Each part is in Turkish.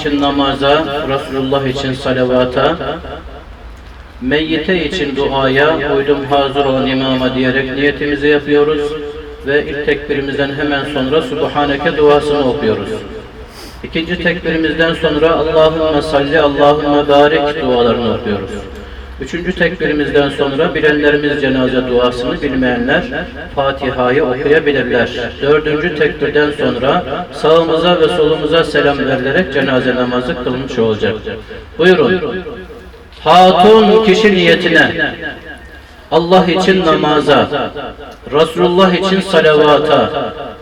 için namaza, Resulullah için salavata, meyyite için duaya, uydum hazır olan imama diyerek niyetimizi yapıyoruz ve ilk tekbirimizden hemen sonra Subhaneke duasını okuyoruz. İkinci tekbirimizden sonra Allahümme salli, Allahümme barik dualarını okuyoruz. Üçüncü tekbirimizden sonra bilenlerimiz cenaze duasını bilmeyenler Fatiha'yı okuyabilirler. Dördüncü tekbirden sonra sağımıza ve solumuza selam verilerek cenaze namazı kılınmış olacak. Buyurun. Hatun kişi niyetine Allah için namaza, Resulullah için salavata,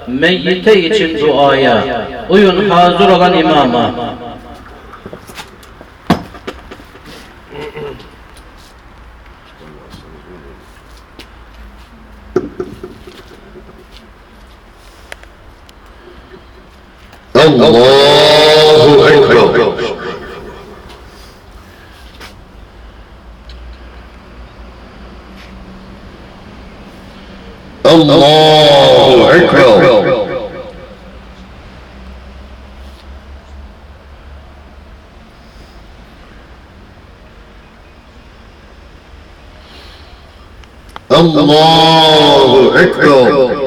meyyite için duaya, uyun hazır olan imama. الله أكبر الله أكبر الله أكبر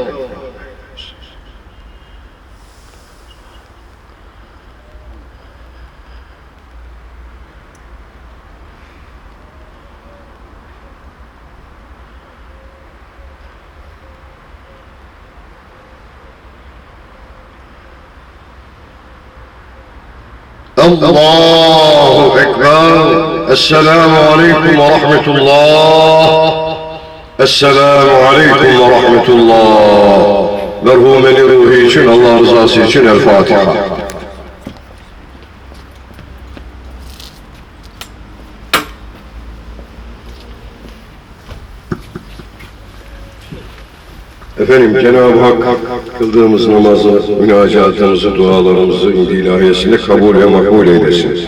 Allahu Ekber. Esselamu Aleyküm ve Rahmetullah. Esselamu Aleyküm ve Rahmetullah. Merhumeni ruhi için, Allah rızası için El Fatiha. Efendim Cenab-ı Hak kıldığımız namazı, münacatımızı, dualarımızı indi ilahiyesinde kabul ve makbul eylesin.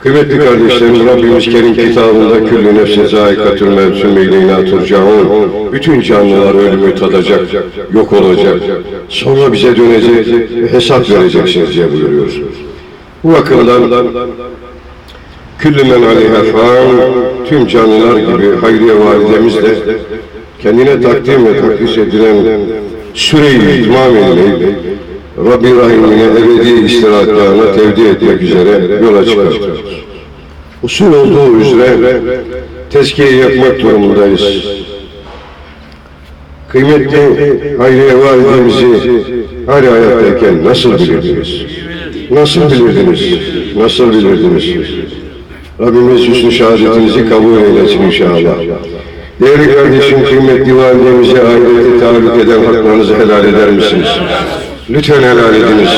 Kıymetli kardeşlerimiz Rabbimiz Kerim kitabında küllü nefsin zâikatül mevsüm meyleyna turcaun bütün canlılar ölümü tadacak, yok olacak. Sonra bize dönecek ve hesap vereceksiniz diye buyuruyor. Bu bakımdan küllü men aleyhe fan tüm canlılar gibi Hayriye validemiz de kendine takdim ve takdis edilen süreyi itmam edileyip Rabbi Rahim'ine ebedi istirahatlarına tevdi etmek üzere yola çıkartıyoruz. Usul olduğu üzere tezkiye yapmak durumundayız. Kıymetli Hayriye Validemizi hala hayattayken nasıl bilirdiniz? Nasıl bilirdiniz? Nasıl bilirdiniz? Rabbimiz hüsnü şehadetinizi kabul eylesin inşallah. Değerli kardeşim, kıymetli validemize ahirete tahallük eden haklarınızı helal eder misiniz? Lütfen helal ediniz.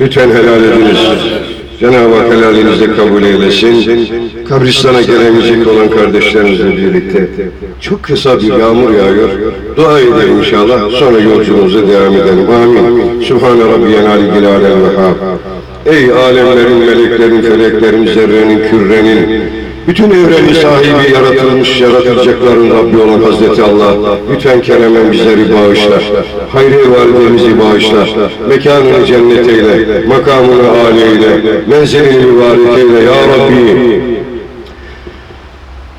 Lütfen helal ediniz. Cenab-ı Hak helalinizi kabul eylesin. Kabristana gelemeyecek olan kardeşlerimizle birlikte çok kısa bir yağmur yağıyor. Dua edelim inşallah. Sonra yolculuğumuza devam edelim. Amin. Sübhane Rabbiyen aliyyil alel vehhab. Ey alemlerin, meleklerin, feleklerin, zerrenin, kürrenin, bütün evreni sahibi yaratılmış, yaratılacakların Rabbi olan Hazreti Allah, lütfen keremen bizleri bağışla, hayri validemizi bağışla, mekanını cennet eyle, makamını âli eyle, menzilini mübarek eyle ya Rabbi.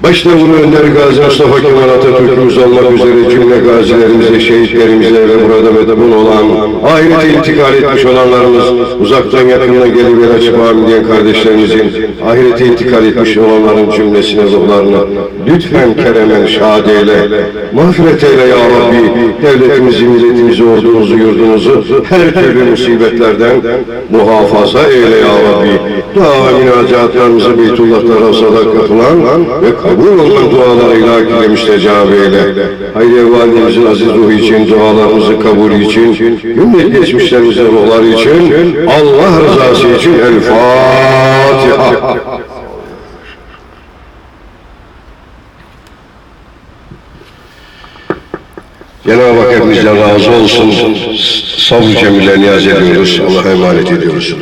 Başta bunu Önder Gazi Mustafa Kemal Atatürk'ümüz olmak üzere cümle gazilerimize, şehitlerimize ve burada medebun olan, ahirete intikal etmiş olanlarımız, uzaktan yakından gelip el açıp amin diyen kardeşlerimizin, ahirete intikal etmiş olanların cümlesine ruhlarına lütfen keremen şad eyle, mağfiret eyle ya Rabbi, devletimizi, milletimizi, ordumuzu, yurdumuzu her türlü musibetlerden muhafaza eyle ya Rabbi. Dua ve münacatlarımızı Beytullah'ta Ravsa'da kapılan ve kabul olan dualarıyla akile müstecab eyle. Hayri Validemizin aziz ruhu için, dualarımızı kabul için, cümle geçmişlerimizin ruhları için, Allah rızası için El Fatiha. Cenab-ı Hak hepimizden razı olsun. Sabır cemile niyaz ediyoruz. Allah'a emanet ediyoruz.